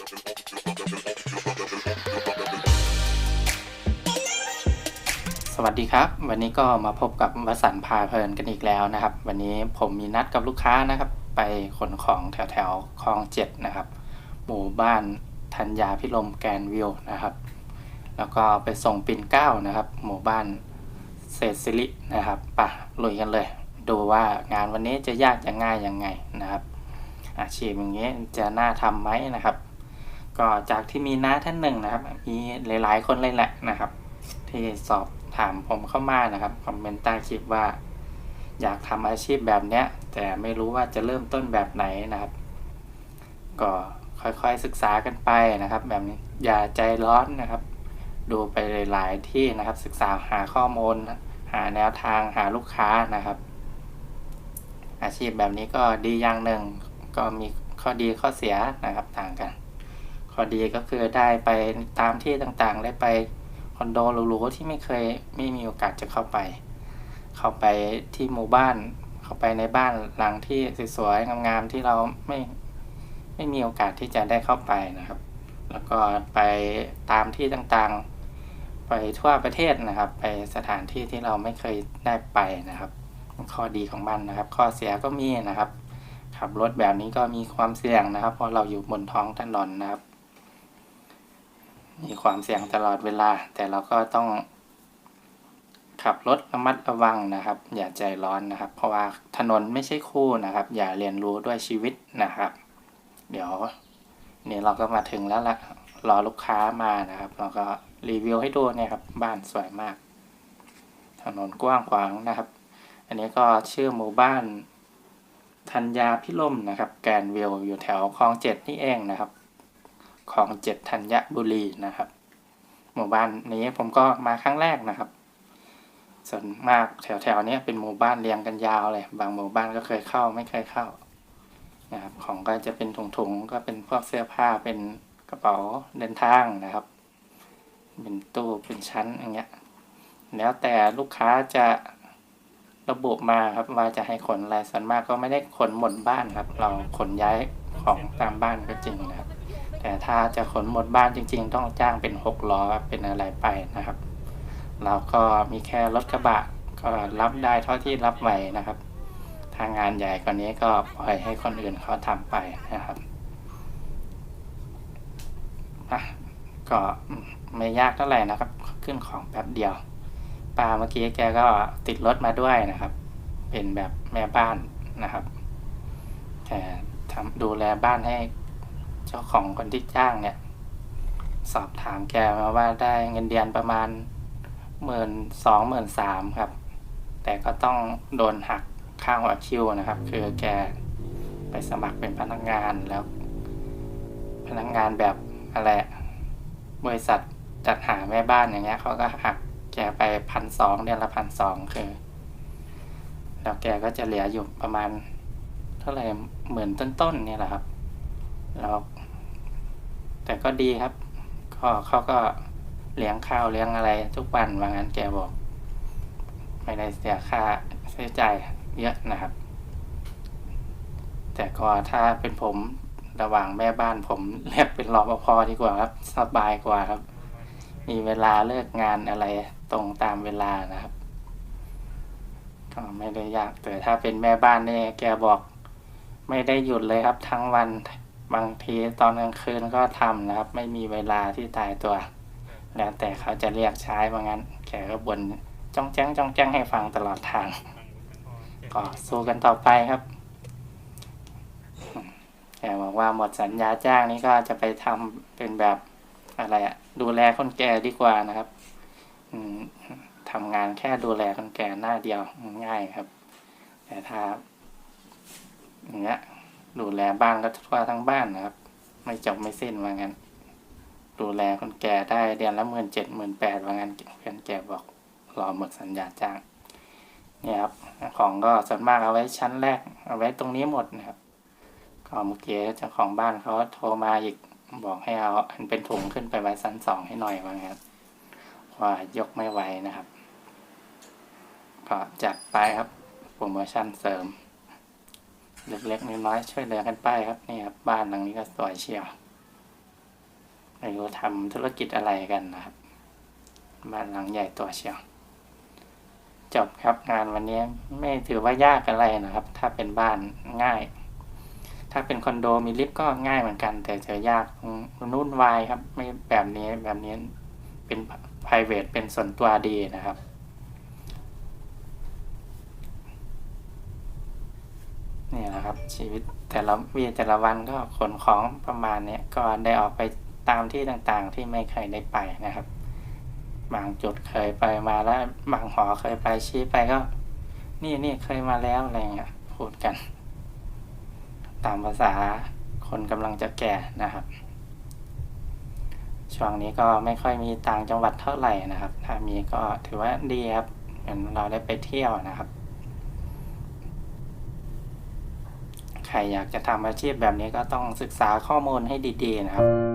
สวัสดีครับ วันนี้ก็มาพบกับวสันต์พาเพลินกันอีกแล้วนะครับ วันนี้ผมมีนัดกับลูกค้านะครับ ไปขนของแถวแถวคลองเจ็ดนะครับ หมู่บ้านธัญญาพิรมแกนวิวนะครับ แล้วก็ไปส่งปิ่นเก้านะครับ หมู่บ้านเศษสิรินะครับปะลุยกันเลย ดูว่างานวันนี้จะยากจะง่ายยังไงนะครับ อาชีพอย่างนี้จะน่าทำไหมนะครับ ก็จากที่มีน้าท่านหนึ่งนะครับ มีหลาย ๆ คนเลยแหละนะครับ ที่สอบถามผมเข้ามานะครับคอมเมนต์ใต้คลิปว่า อยากทำอาชีพแบบเนี้ย แต่ไม่รู้ว่าจะเริ่มต้นแบบไหนนะครับ ก็ค่อยๆศึกษากันไปนะครับ แบบนี้อย่าใจร้อนนะครับ ดูไปหลาย ๆ ที่นะครับ ศึกษาหาข้อมูล หาแนวทางหาลูกค้านะครับ อาชีพแบบนี้ก็ดีอย่างหนึ่งก็มีข้อดีข้อเสียนะครับต่างกัน อดีก็คือได้ไปตามที่ต่างๆ ได้ไปคอนโดหรูๆที่ไม่เคยไม่มีโอกาสจะเข้าไป เข้าไปที่หมู่บ้าน เข้าไปในบ้านหลังที่สวยๆงามๆที่เราไม่ไม่มีโอกาสที่จะได้เข้าไปนะครับ แล้วก็ไปตามที่ต่างๆ ไปทั่วประเทศนะครับ ไปสถานที่ที่เราไม่เคยได้ไปนะครับข้อดีของมันนะครับ ข้อเสียก็มีนะครับขับรถแบบนี้ก็มีความเสี่ยงนะครับ เพราะเราอยู่บนท้องถนนนะครับ มีความเสี่ยงตลอดเวลา แต่เราก็ต้องขับรถระมัดระวังนะครับ อย่าใจร้อนนะครับ เพราะว่าถนนไม่ใช่คู่นะครับ อย่าเรียนรู้ด้วยชีวิตนะครับ เดี๋ยวนี่เราก็มาถึงแล้วละรอลูกค้ามานะครับ เราก็รีวิวให้ดูเนี่ยครับ บ้านสวยมาก ถนนกว้างขวางนะครับ อันนี้ก็ชื่อหมู่บ้านธัญญาพิรมนะครับ แกนวิวอยู่แถวคลองเจ็ดนี่เองนะครับ คลองเจ็ดธัญบุรีนะครับ หมู่บ้านนี้ผมก็มาครั้งแรกนะครับ ส่วนมากแถวๆนี้เป็นหมู่บ้านเรียงกันยาวเลย บางหมู่บ้านก็เคยเข้าไม่เคยเข้านะครับ ของก็จะเป็นถุงๆก็เป็นพวกเสื้อผ้าเป็นกระเป๋าเดินทางนะครับ เป็นตู้เป็นชั้นอย่างเงี้ย แล้วแต่ลูกค้าจะระบุมาครับว่าจะให้ขนอะไรส่วนมากก็ไม่ได้ขนหมดบ้านครับ เราขนย้ายของตามบ้านก็จริงนะครับ แต่ถ้าจะขนหมดบ้านจริง ๆ ต้องจ้างเป็นหกล้อเป็นอะไรไปนะครับ เราก็มีแค่รถกระบะก็รับได้เท่าที่รับไหวนะครับ ทางงานใหญ่กว่านี้ก็ปล่อยให้คนอื่นเขาทำไปนะครับอะก็ไม่ยากเท่าไหร่นะครับ ขึ้นของแป๊บเดียวป้าเมื่อกี้แกก็ติดรถมาด้วยนะครับ เป็นแบบแม่บ้านนะครับแต่ทำดูแลบ้านให้ เจ้าของคนที่จ้างเนี่ย สอบถามแกมาว่าได้เงินเดือนประมาณหมื่นสองหมื่นสามครับ แต่ก็ต้องโดนหักค่าหัวคิวนะครับ คือแกไปสมัครเป็นพนักงานแล้ว พนักงานแบบอะไรอะบริษัทจัดหาแม่บ้านอย่างเงี้ยเขาก็หักแกไปพันสองเดือนละพันสองคือ แล้วแกก็จะเหลืออยู่ประมาณเท่าไหร่หมื่นต้นๆเนี่ยแหละครับ แล้วแต่ก็ดีครับ ก็เขาก็เลี้ยงข้าวเลี้ยงอะไรทุกวันว่างั้นแกบอก ไม่ได้เสียค่าใช้จ่ายเยอะนะครับ แต่ก็ถ้าเป็นผมระหว่างแม่บ้านผมเรียกเป็นรอปภดีกว่าครับ สบายกว่าครับ มีเวลาเลิกงานอะไรตรงตามเวลานะครับก็ไม่ได้ยากแต่ถ้าเป็นแม่บ้านเนี่ยแกบอก ไม่ได้หยุดเลยครับทั้งวัน บางทีตอนกลางคืนก็ทำนะครับ ไม่มีเวลาที่ตายตัว แล้วแต่เขาจะเรียกใช้ว่างั้น แกก็บนจ้องแจ้งจ้องแจ้งให้ฟังตลอดทาง ก็สู้กันต่อไปครับแกบอกว่าหมดสัญญาจ้างนี้ก็จะไปทำเป็นแบบอะไรอะดูแลคนแก่ดีกว่านะครับอืมทำงานแค่ดูแลคนแก่หน้าเดียวง่ายครับ แต่ถ้าอย่างเงี้ย ดูแลบ้านก็ทั่วทั้งบ้านนะครับ ไม่จบไม่สิ้นว่างั้น ดูแลคนแก่ได้เดือนละหมื่นเจ็ดหมื่นแปดว่างั้นเพื่อนแกบอกรอหมดสัญญาจ้างเนี่ยครับของก็ส่วนมากเอาไว้ชั้นแรก เอาไว้ตรงนี้หมดนะครับก็เมื่อกี้เจ้าของบ้านเขาโทรมาอีกบอกให้เอาอันเป็นถุงขึ้นไปไว้ชั้นสองให้หน่อยว่างั้นว่ายกไม่ไหวนะครับ ก็จัดไปครับโปรโมชั่นเสริม เล็กๆน้อยๆช่วยเหลือกันไปครับนี่ครับบ้านหลังนี้ก็สวยเชียวไม่รู้ทำธุรกิจอะไรกันนะครับ บ้านหลังใหญ่ตัวเชียว จบครับงานวันนี้ไม่ถือว่ายากอะไรนะครับ ถ้าเป็นบ้านง่าย ถ้าเป็นคอนโดมีลิฟต์ก็ง่ายเหมือนกัน แต่เจอยากนุ่นวายครับ ไม่แบบนี้แบบนี้เป็น p r i v a t เป็นส่วนตัวดีนะครับ นี่แหละครับ ชีวิตแต่ละวีแต่ละวันก็ขนของประมาณเนี้ยก็ได้ออกไปตามที่ต่างๆ ที่ไม่เคยได้ไปนะครับ บางจุดเคยไปมาแล้วบางหอเคยไปชี้ไปก็ นี่นี่เคยมาแล้วอะไรเงี้ยพูดกัน ตามภาษาคนกำลังจะแก่นะครับ ช่วงนี้ก็ไม่ค่อยมีต่างจังหวัดเท่าไหร่นะครับ ถ้ามีก็ถือว่าดีครับเหมือนเราได้ไปเที่ยวนะครับ ใครอยากจะทำอาชีพแบบนี้ก็ต้องศึกษาข้อมูลให้ดีๆนะครับ